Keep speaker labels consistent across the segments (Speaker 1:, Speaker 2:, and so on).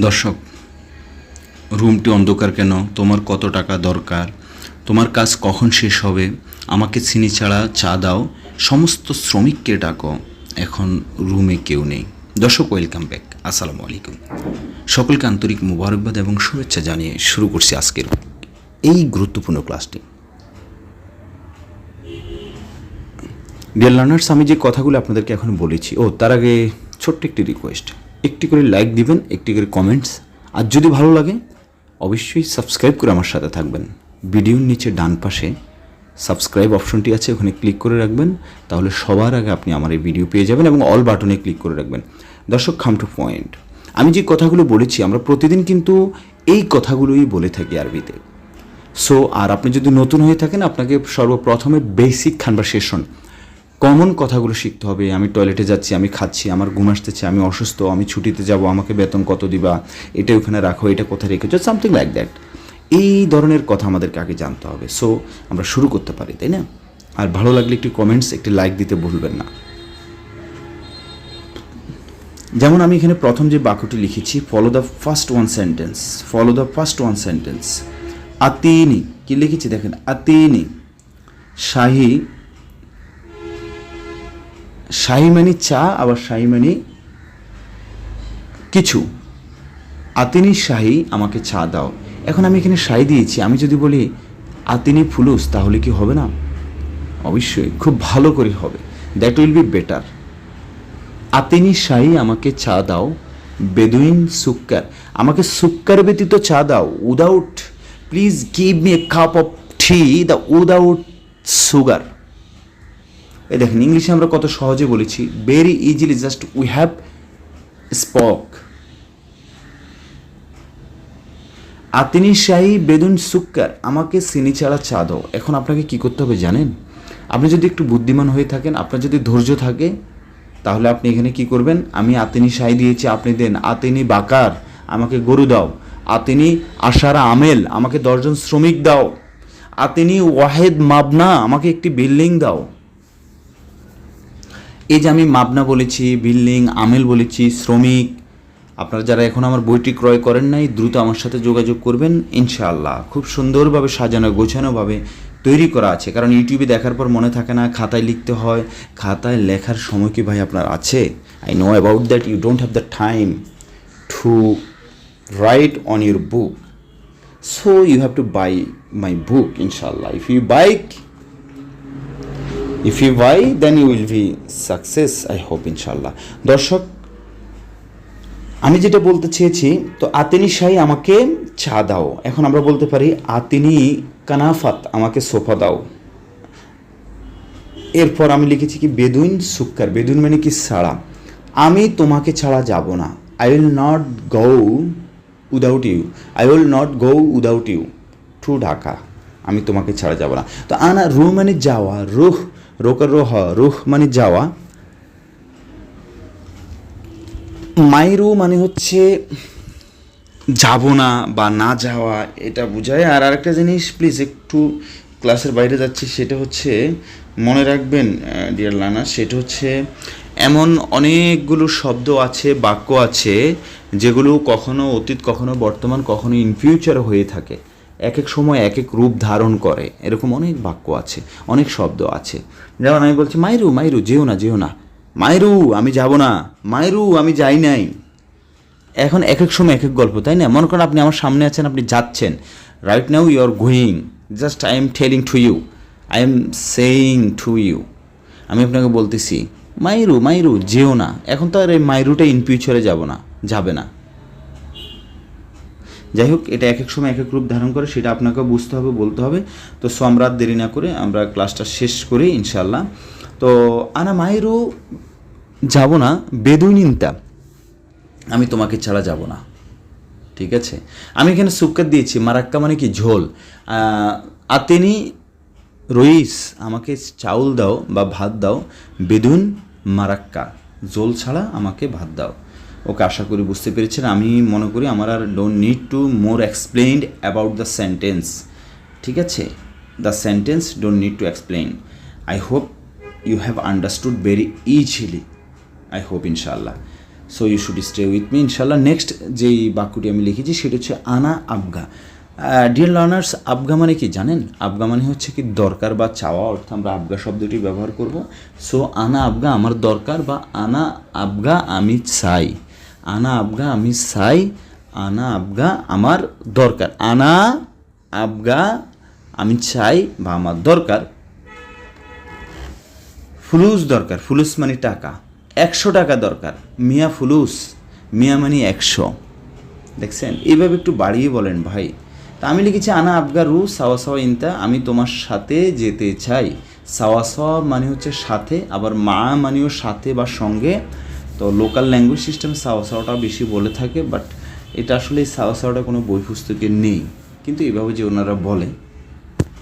Speaker 1: দর্শক, রুমটি অন্ধকার কেন? তোমার কত টাকা দরকার? তোমার কাজ কখন শেষ হবে? আমাকে চিনি ছাড়া চা দাও। সমস্ত শ্রমিককে ডাকো। এখন রুমে কেউ নেই। দর্শক ওয়েলকাম ব্যাক আসসালামু আলাইকুম। সকলকে আন্তরিক মুবারকবাদ এবং শুভেচ্ছা জানিয়ে শুরু করছি আজকের এই গুরুত্বপূর্ণ ক্লাসটি। ডিয়ার লার্নার্স আমি যে কথাগুলো আপনাদেরকে এখন বলেছি, ও, তার আগে ছোট্ট একটি রিকোয়েস্ট একটি করে লাইক দিবেন, একটি করে কমেন্টস আর যদি ভালো লাগে, অবশ্যই সাবস্ক্রাইব করে আমার সাথে থাকবেন। ভিডিওর নিচে ডান পাশে সাবস্ক্রাইব অপশনটি আছে, ওখানে ক্লিক করে রাখবেন। তাহলে সবার আগে আপনি আমার এই ভিডিও পেয়ে যাবেন এবং অল বাটনে ক্লিক করে রাখবেন। দর্শক খাম টু পয়েন্ট আমি যে কথাগুলো বলেছি, আমরা প্রতিদিন কিন্তু এই কথাগুলোই বলে থাকি আরবিতে। সো আর আপনি যদি নতুন হয়ে থাকেন, আপনাকে সর্বপ্রথমে বেসিক কনভারসেশন কমন কথাগুলো শিখতে হবে। আমি টয়লেটে যাচ্ছি, আমি খাচ্ছি, আমার ঘুম আসতেছে, আমি অসুস্থ, আমি ছুটিতে যাব, আমাকে বেতন কত দিবা, এটা ওখানে রাখো, এটা কোথায় রেখেছো সামথিং লাইক দ্যাট এই ধরনের কথা আমাদেরকে আগে জানতে হবে। সো আমরা শুরু করতে পারি, তাই না? আর ভালো লাগলে একটি কমেন্টস একটি লাইক দিতে ভুলবেন না। যেমন আমি এখানে প্রথম যে বাক্যটি লিখেছি follow the first one sentence follow the first one sentence আতিনি, কি লিখেছি দেখেন? আতিনি, শাহি শাহি মানে চা, আবার শাহি মানে কিছু। আতিনি শাহি, আমাকে চা দাও। এখন আমি এখানে শাহি দিয়েছি। আমি যদি বলি, আতিনি ফুলুস, তাহলে কি হবে না? অবশ্যই, খুব ভালো করে হবে। দ্যাট উইল বি বেটার আতিনি শাহি, আমাকে চা দাও। বেদুইন সুক্কার, আমাকে সুক্কার ব্যতীত চা দাও। Without please give me a cup of tea the without sugar এই দেখেন, ইংলিশে আমরা কত সহজে বলেছি very easily just we have spoke আতিনি শাহি বেদুন সুক্কার, আমাকে চিনি ছাড়া চা দাও। এখন আপনাকে কি করতে হবে জানেন? আপনি যদি একটু বুদ্ধিমান হয়ে থাকেন, আপনার যদি ধৈর্য থাকে, তাহলে আপনি এখানে কি করবেন? আমি আতিনি শাহি দিয়েছি, আপনি দেন। আতিনি বাকার, আমাকে গরু দাও। আতিনি আশারা আমেল, আমাকে দশজন শ্রমিক দাও। আতিনি ওয়াহেদ মাবনা, আমাকে একটি বিল্ডিং দাও। এই যে আমি মাবনা বলেছি, বিল্ডিং, আমেল বলেছি, শ্রমিক, আপনারা যারা এখন আমার বইটি ক্রয় করেন নাই, দ্রুত আমার সাথে যোগাযোগ করবেন, ইনশাআল্লাহ। খুব সুন্দরভাবে সাজানো, গোছানোভাবে তৈরি করা আছে। কারণ ইউটিউবে দেখার পর মনে থাকে না, খাতায় লিখতে হয়, খাতায় লেখার সময় কি ভাই আপনার আছে? I know about that you don't have the time to write on your book so you have to buy my book ইনশাআল্লাহ। If you bike if you buy then you will be success I hope ইনশাল্লাহ দর্শক, আমি যেটা বলতে চেয়েছি, তো আতিনি শাহী আমাকে চা দাও। এখন আমরা বলতে পারি, আতিনি কানাফাত আমাকে সোফা দাও। এরপর আমি লিখেছি কি, বেদুইন সুক্কার। বেদুইন মানে কি ছাড়া আমি তোমাকে ছাড়া যাব না। I will not go without you I will not go without you to Dhaka. আমি তোমাকে ছাড়া যাব না। তো আনা রু মানে যাওয়া, রুহ। রোকার রোহ রুহ মানে যাওয়া। মাইরু মানে হচ্ছে যাব না বা না যাওয়া, এটা বোঝায়। আর আরেকটা জিনিস প্লিজ একটু ক্লাসের বাইরে যাচ্ছি, সেটা হচ্ছে, মনে রাখবেন ডিয়ার লানা সেটা হচ্ছে, এমন অনেকগুলো শব্দ আছে, বাক্য আছে, যেগুলো কখনো অতীত, কখনো বর্তমান, কখনো ইন ফিউচার হয়ে থাকে। এক এক সময় এক এক রূপ ধারণ করে। এরকম অনেক বাক্য আছে, অনেক শব্দ আছে। যেমন আমি বলছি, মাইরু মাইরু, যেও না যেও না। মাইরু, আমি যাব না। মাইরু, আমি যাই নাই। এখন এক এক সময় এক এক গল্প, তাই না? মনে করেন আপনি আমার সামনে আছেন, আপনি যাচ্ছেন। Right now you are going just I am telling to you I am saying to you আমি আপনাকে বলতেছি, মাইরু মাইরু, যেও না। এখন তো আর এই মাইরুটা ইন ফিউচারে যাব না, যাবে না। যাই হোক এটা এক এক সময় এক এক রূপ ধারণ করে, সেটা আপনাকে বুঝতে হবে, বলতে হবে। তো সম্রাট দেরি না করে আমরা ক্লাসটা শেষ করি ইনশাল্লাহ তো আনা মায়েরও যাব না বেদুইনিনতা আমি তোমাকে ছাড়া যাব না। ঠিক আছে? আমি এখানে সুক্কার দিয়েছি, মারাক্কা মানে কি? ঝোল। আতেনি রইস, আমাকে চাউল দাও বা ভাত দাও বেদুন মারাক্কা। জোল ছাড়া আমাকে ভাত দাও। ওকে আশা করি বুঝতে পেরেছেন। আমি মনে করি আমার আর don't need to more explained about the sentence ঠিক আছে? The sentence don't need to explain I hope you have understood very easily I hope ইনশাল্লাহ so you should stay with me ইনশাল্লাহ নেক্সট যেই বাক্যটি আমি লিখেছি সেটা হচ্ছে আনা আবগা। ডিয়ার লার্নার্স আবগা মানে কি জানেন? আবগা মানে হচ্ছে কি দরকার বা চাওয়া, অর্থাৎ আমরা আবগা শব্দটি ব্যবহার করব। সো আনা আবগা আমার দরকার বা আনা আবগা আমি চাই। আনা আবগা আমি চাই, আনা আবগা আমার দরকার। আনা আবগা আমি চাই বা আমার দরকার। ফুলুস দরকার, ফুলুস মানে টাকা। একশো টাকা দরকার। মিয়া ফুলুস, মিয়া মানে একশো। দেখছেন? এইভাবে একটু বাড়িয়ে বলেন ভাই। তা আমি লিখেছি, আনা আবগা রু সাওয়া সাওয়া ইনতা, আমি তোমার সাথে যেতে চাই। সাওয়া সাওয়া মানে হচ্ছে সাথে, আবার মা মানেও সাথে বা সঙ্গে। তো লোকাল ল্যাঙ্গুয়েজ সিস্টেম সাওয়া সাওয়াটা বেশি বলে থাকে বাট এটা আসলে সাওয়া কোনো বই পুস্তকে নেই। কিন্তু এইভাবে যে ওনারা বলে,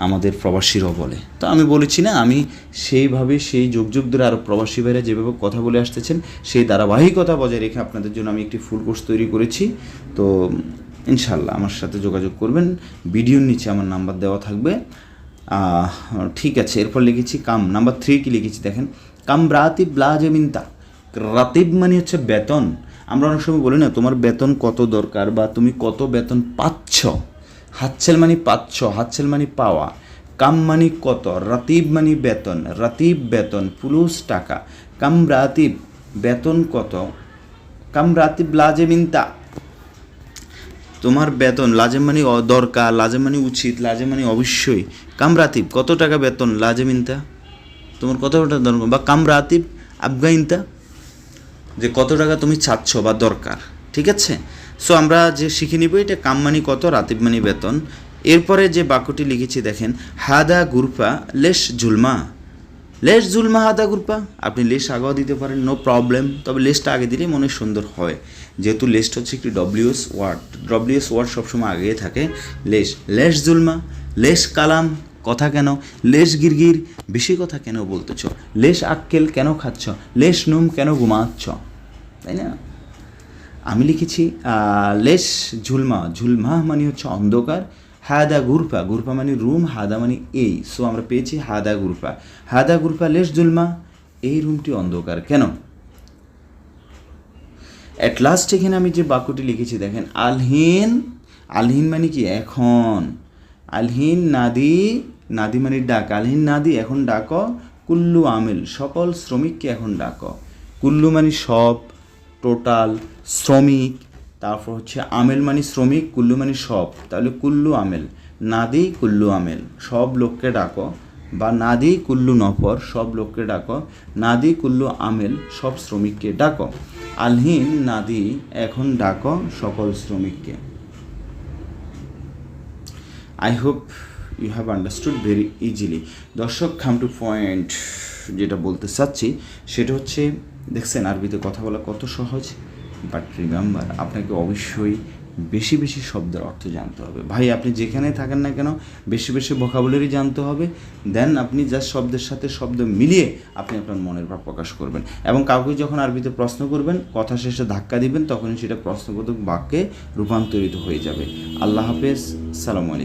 Speaker 1: আমাদের প্রবাসীরাও বলে। তো আমি বলেছি না, আমি সেইভাবে সেই যুগ যুগ ধরে আরও প্রবাসী ভাইরা যেভাবে কথা বলে আসতেছেন, সেই ধারাবাহিকতা বজায় রেখে আপনাদের জন্য আমি একটি ফুল কোর্স তৈরি করেছি। তো ইনশাল্লাহ আমার সাথে যোগাযোগ করবেন। ভিডিওর নিচে আমার নাম্বার দেওয়া থাকবে। ঠিক আছে, এরপর লিখেছি কাম, নাম্বার থ্রি কি লিখেছি দেখেন? কাম ব্রাতি ব্লাজমিনতা রাতিব মানে হচ্ছে বেতন। আমরা অনেক সময় বলি না, তোমার বেতন কত দরকার বা তুমি কত বেতন পাচ্ছ? হাতছেল মানে পাচ্ছ, হাতছেল মানে পাওয়া। কাম মানে কত, রাতিব মানে বেতন, রাতিব বেতন পুলুস টাকা। কাম রাতিব, বেতন কত? কাম রাতিব লাজেমিনতা তোমার বেতন লাজে মানে দরকার লাজে মানে উচিত লাজে মানে অবশ্যই। কাম রাতিব, কত টাকা বেতন লাজেমিনতা তোমার কত টাকা দরকার? বা কাম রাতিব আফগাইনতা যে কত টাকা তুমি চাচ্ছ বা দরকার, ঠিক আছে? সো আমরা যে শিখে নিব, এটা কামমানি কত রাতিব মানি বেতন। এরপরে যে বাক্যটি লিখেছি, দেখেন, হাদা গুরপা লেশ ঝুলমা লেশ ঝুলমা হাদা গুরপা আপনি লেশ আগাও দিতে পারেন নো প্রবলেম তবে লেশটা আগে দিলেই মনে সুন্দর হয়। যেহেতু লেশটা হচ্ছে একটি ডব্লিউএস ওয়ার্ড ডব্লিউএস ওয়ার্ড সবসময় আগেই থাকে। লেশ লেশ জুলমা, লেশ কালাম কথা কেন? লেশ গিরগির, বেশি কথা কেন বলতেছ? লেশ আক্কেল কেন খাচ্ছ? লেশ নুম কেন ঘুমাচ্ছ? তাই না? আমি লিখেছি লেশ ঝুলমা ঝুলমা মানে হচ্ছে অন্ধকার, হাদা গুরপা গুরফা মানে রুম, হাদা মানে এই, সো আমরা পেয়েছি হাদা গুরপা হাদা গুরফা, লেশ ঝুলমা, এই রুমটি অন্ধকার, কেন? অ্যাট লাস্ট এখানে আমি যে বাক্যটি লিখেছি, দেখেন, আলহিন আলহিন মানে কি? এখন। আলহিন, নাদি নাদি মানে ডাক। আলহিন নাদি, এখন ডাক। কুল্লু আমিল, সকল শ্রমিককে এখন ডাক। কুল্লু মানে সব, টোটাল শ্রমিক, তারপর হচ্ছে আমেল মানে শ্রমিক, কুল্লু মানে সব। তাহলে কুল্লু আমেল, নাদি কুল্লু আমেল, সব লোককে ডাকো। বা নাদি কুল্লু নফর, সব লোককে ডাকো। নাদি কুল্লু আমেল, সব শ্রমিককে ডাকো। আলহিন নাদি, এখন ডাকো সকল শ্রমিককে। I hope you have understood very easily দর্শক খাম টু পয়েন্ট যেটা বলতে চাচ্ছি, সেটা হচ্ছে, দেখছেন, আরবিতে কথা বলা কত সহজ বাট রিমেম্বার আপনাকে অবশ্যই বেশি বেশি শব্দের অর্থ জানতে হবে। ভাই, আপনি যেখানে থাকেন না কেন, বেশি বেশি ভোকাবুলারি জানতে হবে দেন আপনি জাস্ট শব্দের সাথে শব্দ মিলিয়ে আপনি আপনার মনের ভাব প্রকাশ করবেন। এবং কাউকে যখন আরবিতে প্রশ্ন করবেন, কথা শেষে ধাক্কা দিবেন, তখনই সেটা প্রশ্নবোধক বাক্যে রূপান্তরিত হয়ে যাবে। আল্লাহ হাফেজ, সালাম